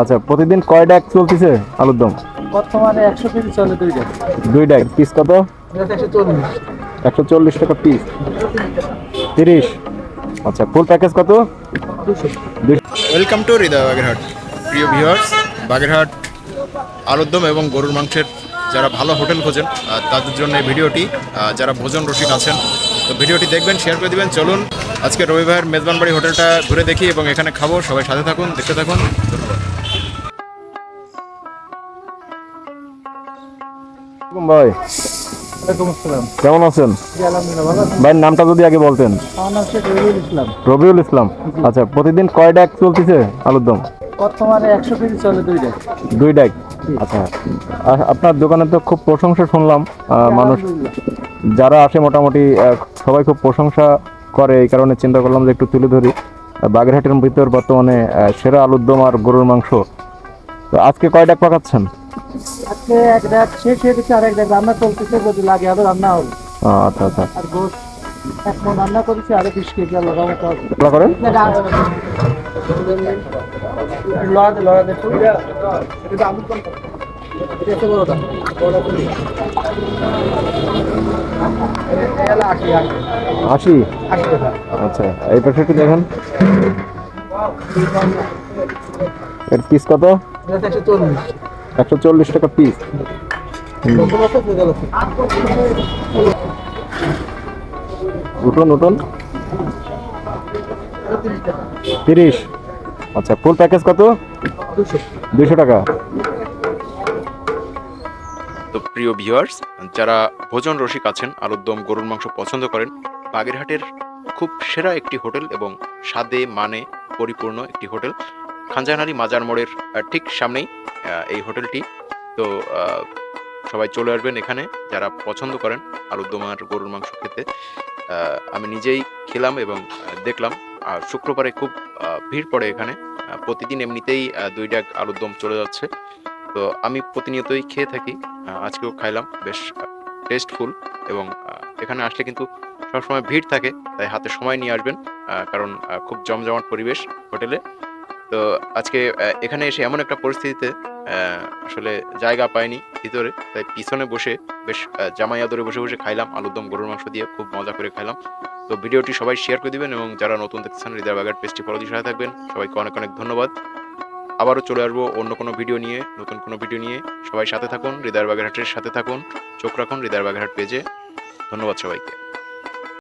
আচ্ছা প্রতিদিন কয় ডাক চলতেছে আলুর দম? বর্তমানে একশো কেজি চলে দুই দুইটা দুই ডাক পিস কত? একশো চল্লিশ। টাকা পিস তিরিশ? আচ্ছা ফুল প্যাকেজ কত? Welcome to Hridoy Bagerhat. প্রিয় ভিউয়ার্স বাগেরহাট আলুর দম এবং গরুর মাংসের যারা ভালো হোটেল খোঁজেন তাদের জন্য এই ভিডিওটি যারা ভোজন রসিক আছেন তো ভিডিওটি দেখবেন শেয়ার করে দিবেন। চলুন আজকে রবিবার মেজবানবাড়ি হোটেলটা ঘুরে দেখি এবং এখানে খাব। সবাই সাথে থাকুন দেখতে থাকুন। ধন্যবাদ। ভাই। কেমন আছেন? নামটা যদি আগে বলতেন। রবিউল ইসলাম। আচ্ছা প্রতিদিন কয় ডাক চলতেছে আলুর দম? বর্তমানে একশো কেজি চলে দুইটা দুই ডাক আচ্ছা। আপনার দোকানে তো খুব প্রশংসা শুনলাম মানুষ যারা আসে মোটামুটি সবাই খুব প্রশংসা করে এই কারণে চিন্তা করলাম যে একটু তুলে ধরি। বাগেরহাটের ভিতর বর্তমানে সেরা আলুর দম আর গরুর মাংস। তো আজকে কয় ডাক পাকাচ্ছেন? আজকে এক রাত শেষ হয়ে গেছে আর এক রাত রান্না চলতেছে যদি লাগে আরও রান্না হবে। আচ্ছা আচ্ছা। আর গোস এক মন রান্না করেছি আরও বিশ কেজি আলো রমতো হবে। করেন? লড়াতে লড়াতে এটা এত বড়টা আশি আচ্ছা এই পাশে একটু দেখেন। এর পিস কত? এটা একশো চল্লিশ। একশো চল্লিশ টাকা পিস উঠুন উঠুন। তিরিশ। আচ্ছা ফুল প্যাকেজ কত? দুশো টাকা। তো প্রিয় ভিউয়ার্স যারা ভোজন রসিক আছেন আলুর দম গরুর মাংস পছন্দ করেন, বাগেরহাটের খুব সেরা একটি হোটেল এবং স্বাদে মানে পরিপূর্ণ একটি হোটেল। খানজাহানারি মাজার মোড়ের ঠিক সামনেই এই হোটেলটি। তো সবাই চলে আসবেন এখানে যারা পছন্দ করেন আলুর দম আর গরুর মাংস খেতে। আমি নিজেই খেলাম এবং দেখলাম। আর শুক্রবারে খুব ভিড় পড়ে এখানে। প্রতিদিন এমনিতেই দুই ডাক আলুর দম চলে যাচ্ছে। তো আমি প্রতিনিয়তই খেয়ে থাকি। আজকেও খাইলাম, বেশ টেস্টফুল এবং এখানে আসলে কিন্তু সবসময় ভিড় থাকে, তাই হাতে সময় নিয়ে আসবেন। কারণ খুব জমজমাট পরিবেশ হোটেলে। তো আজকে এখানে এসে এমন একটা পরিস্থিতিতে আসলে জায়গা পাইনি ভিতরে, তাই পিছনে বসে বেশ জামাই আদরে বসে বসে খাইলাম আলুর দম গরুর মাংস দিয়ে খুব মজা করে খাইলাম। তো ভিডিওটি সবাই শেয়ার করে দিবেন এবং যারা নতুন দেখছেন হৃদয় বাগার পেজটি ফলো দিয়ে থাকবেন। সবাইকে অনেক অনেক ধন্যবাদ। আবারও চলে আসব অন্য কোনো ভিডিও নিয়ে, নতুন কোনো ভিডিও নিয়ে। সবাই সাথে থাকুন, হৃদয় বাগেরহাটের সাথে থাকুন, চোখ রাখুন হৃদয় বাগেরহাট পেজে ধন্যবাদ সবাইকে।